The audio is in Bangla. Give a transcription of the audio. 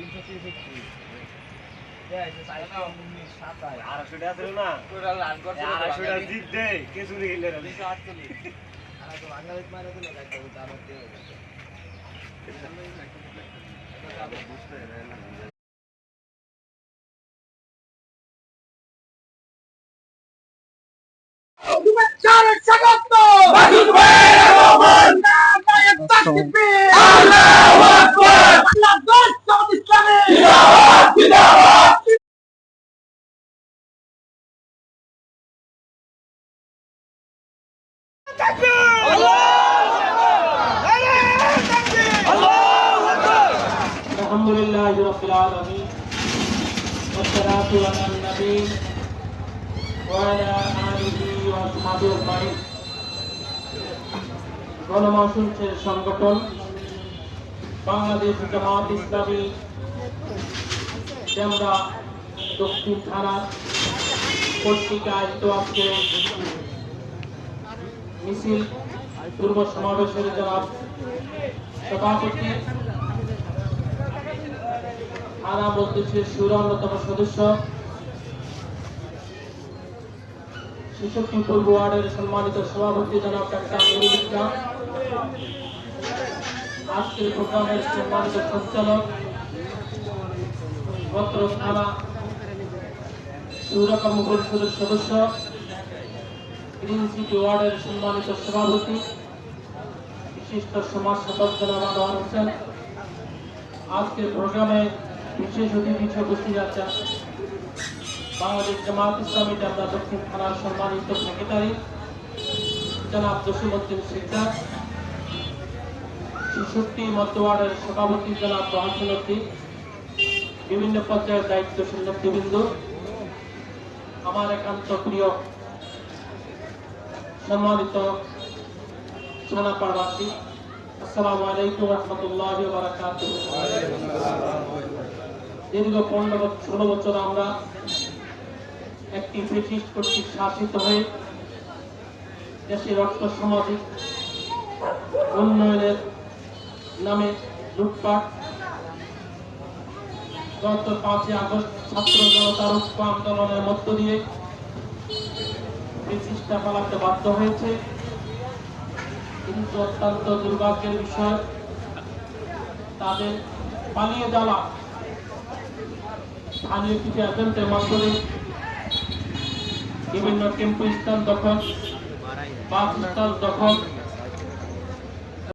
তিনশো তেষট্টি আড়াইশো টাকা দিল না আড়াইশো টাকা জিত দে কিছু নিলে দুশো আটচল্লিশ আর তো বাংলাদেশ মারা দিল গাড়ি তো আমার দিয়ে হয়ে গেছে শুভেচ্ছার স্বাগত الحمد لله رب العالمين والصلاة على النبي وعلى آله وأصحابه أجمعين গণমানুষের সংগঠন বাংলাদেশ জামাত ইসলামী আমরা দক্ষিণ থানা কর্তৃক আয়োজিত আজকে মিছিল পূর্ব সমাবেশের জনাব সভাপতি থানা মজলিসের সুর অন্যতম সদস্য শিশুকি ওয়ার্ডের সম্মানিত সভাপতি জনাব ডাক্তার আজকের প্রোগ্রামের সম্মানিত সঞ্চালক পত্র থানা সদস্য গ্রিন ওয়ার্ডের সম্মানিত সভাপতি, বিশিষ্ট সমাজ সেবক জনাব আনোয়ার হোসেন আজকের প্রোগ্রামে বিশেষ অতিথি উপস্থিত আছেন বাংলাদেশ জামাত ইসলামী ডাবলা দক্ষিণ থানার সম্মানিত সেক্রেটারি, জনাব জসিমুদ্দিন সিকদার শিশুটি মধ্যওয়ার্ডের সভাপতি, জনাব মহাসুলদ্দিন বিভিন্ন পর্যায়ের দায়িত্বশীল নেতৃবৃন্দ। আমার একান্ত প্রিয় সম্মানিত থানাপাড়বাসী আসসালামু আলাইকুম রহমতুল্লাহ দীর্ঘ পনেরো ষোলো বছর আমরা একটি ব্রিটিশ কর্তৃক শাসিত হয়ে দেশের অর্থ সামাজিক উন্নয়নের নামে লুটপাট গত পাঁচই আগস্ট ছাত্র জনতার ঐক্য আন্দোলনের মধ্য দিয়ে ব্রিটিশটা পালাতে বাধ্য হয়েছে। কিন্তু অত্যন্ত দুর্ভাগ্যের বিষয়, তাদের পালিয়ে যাওয়া স্থানীয় কিছু এজেন্টের মাধ্যমে বিভিন্ন টেম্পু স্থান দখল, বাস স্থান দখল